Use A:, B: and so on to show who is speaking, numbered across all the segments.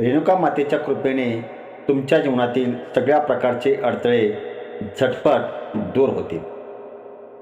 A: रेणुका मातेच्या कृपेने तुमच्या जीवनातील सगळ्या प्रकारचे अडथळे झटपट दूर होतील.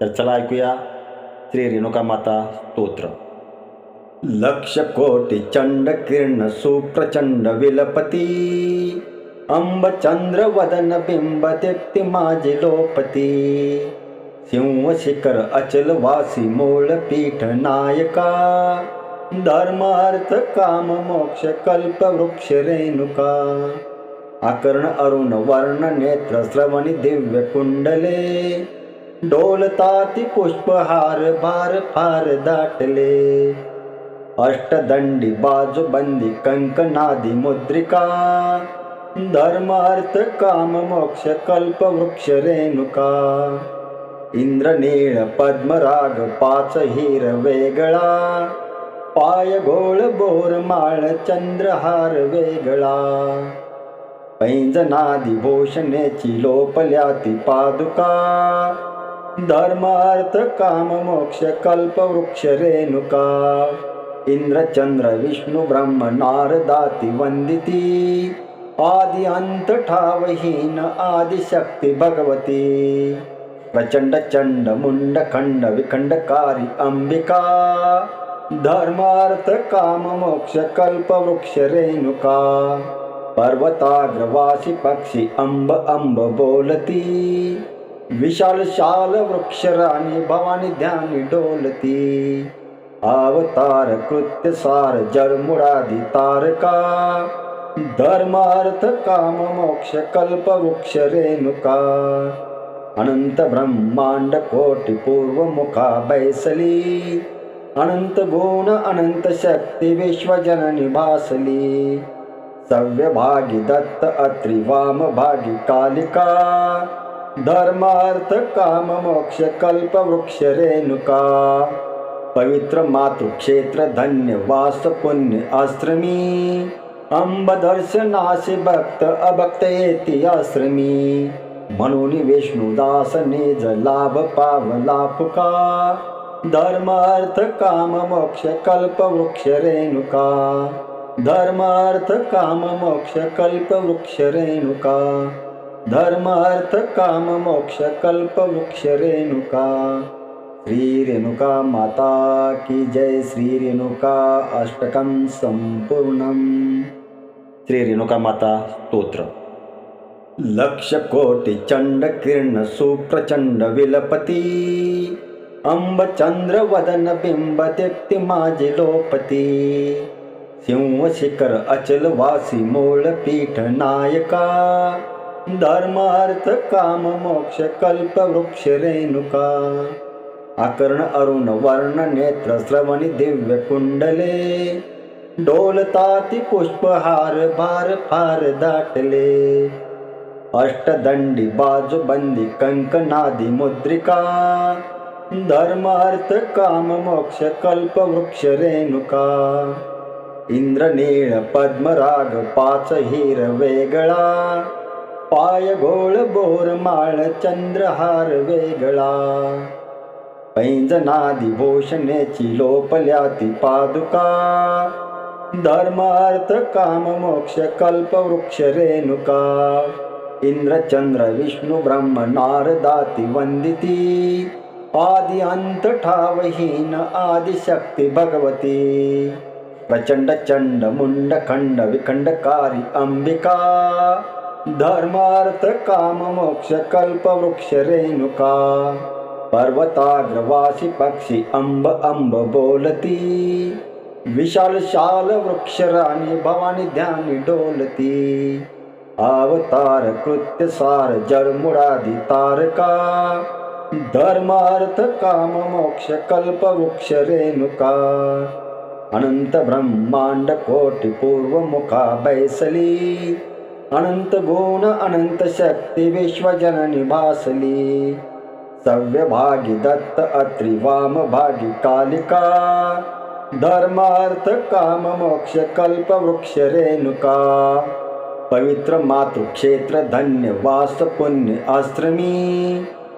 A: तर चला ऐकूया श्री रेणुका माता स्तोत्र. लक्ष कोटी चंड किरण सुप्रचंड विलपती. अंब चंद्र वदन बिंब दीप्ती माझे लोपती. सिंह शिखर अचल वासी मोळ पीठ नायका. धर्म अर्थ काम मोक्ष कल्प वृक्ष रेणुका. आकर्ण अरुण वर्ण नेत्र श्रवणी दिव्य कुंडले. डोलताती पुष्पहार भार फार दाटले. अष्टदंडी बाजूबंदी कंकनादी मुद्रिका. धर्म अर्थ काम मोक्ष कल्प वृक्ष रेणुका. इंद्रनीळ पद्मराग पाच हिर वेगळा. पाय घोळ बोर माळ चंद्रहार वेगळा. पैंजनादी भूषणेची ती पादुका. धर्म अर्थ काम मोक्ष कल्प वृक्ष रेणुका. इंद्रचंद्र विष्णू ब्रह्म नारदाती वंदिती. आदि अंत ठावहीन आदिशक्ती भगवती. प्रचंड चंड मुंड खंड विखंडकारी अंबिका धर्मार्थकाममोक्षकल्पवृक्षरेणुका। पर्वताग्रवासि पक्षि अम्ब अम्ब बोलती। विशालशालवृक्षराणि भवानि ध्यानि डोलती। अवतार कृत्यसार जलमुरादि तारका। धर्मार्थकाममोक्ष कल्पवृक्ष रेणुका अनन्त ब्रह्माण्ड कोटिपूर्वमुखा बैसली। अनंत गुण अनंत शक्ती विश्वजननी भासली. सव्य भागी दत्त अत्रि वाम भागी कालिका. धर्मार्थ काम मोक्ष कल्प वृक्ष रेणुका. पवित्र मातृक्षेत्र धन्य वास पुण्य आश्रमी. अंब दर्शनाशी भक्त अभक्त येती आश्रमी. म्हणून विष्णुदास ज लाभ पावला फुका धर्मार्थ काम मोक्ष कल्प वृक्ष रेणुका. धर्मार्थ काम मोक्ष कल्प वृक्ष रेणुका. धर्मार्थ काम मोक्ष कल्प वृक्ष रेणुका. श्री रेणुका माता की जय श्री रेणुका अष्टकं संपूर्णम. श्री रेणुका माता स्तोत्र. लक्ष कोटी चंड किरण सुप्रचंड विलपती. अंब चंद्र वदन बिंब दीप्ती माझे लोपती. सिंह शिखर अचल वासी मोळ पीठ नायका. धर्म अर्थ काम मोक्ष कल्प वृक्ष रेणुका. आकर्ण अरुण वर्ण नेत्र श्रवणी दिव्य कुंडले. डोलताती पुष्पहार भार फार दाटले. अष्टदंडी बाजूबंदी कंकनादी मुद्रिका. धर्म अर्थ काम मोक्ष कल्प वृक्ष रेणुका. इंद्रनीळ पद्मराग पाच हिर वेगळा. पाय घोळ बोर माळ चंद्रहार वेगळा. पैंजनादी भूषणेची लोपल्या ती पादुका. धर्म अर्थ काम मोक्ष कल्प वृक्ष रेणुका. इंद्रचंद्र विष्णू ब्रह्म नारदाती वंदिती. आदिअन्तठावहीन आदिशक्ति भगवती। प्रचण्डचण्डमुण्डखण्डविखण्डकारि अम्बिका। धर्मार्थकाममोक्षकल्पवृक्षरेणुका पर्वताग्रवासि पक्षि अम्ब अम्ब बोलती। विशालशालवृक्षराणि भवानि ध्यानि डोलती। अवतारकृत्यसारजलमुरादितारका धर्मार्थकाममोक्षकल्पवृक्ष रेणुका। अनन्तब्रह्माण्डकोटिपूर्वमुखा बैसली। अनन्तगुण अनन्तशक्तिविश्वजननिवासली सव्यभागिदत्त अत्रि वामभागिकालिका धर्मार्थकाममोक्षकल्पवृक्षरेणुका पवित्रमातुक्षेत्रधन्यवासपुण्याश्रमी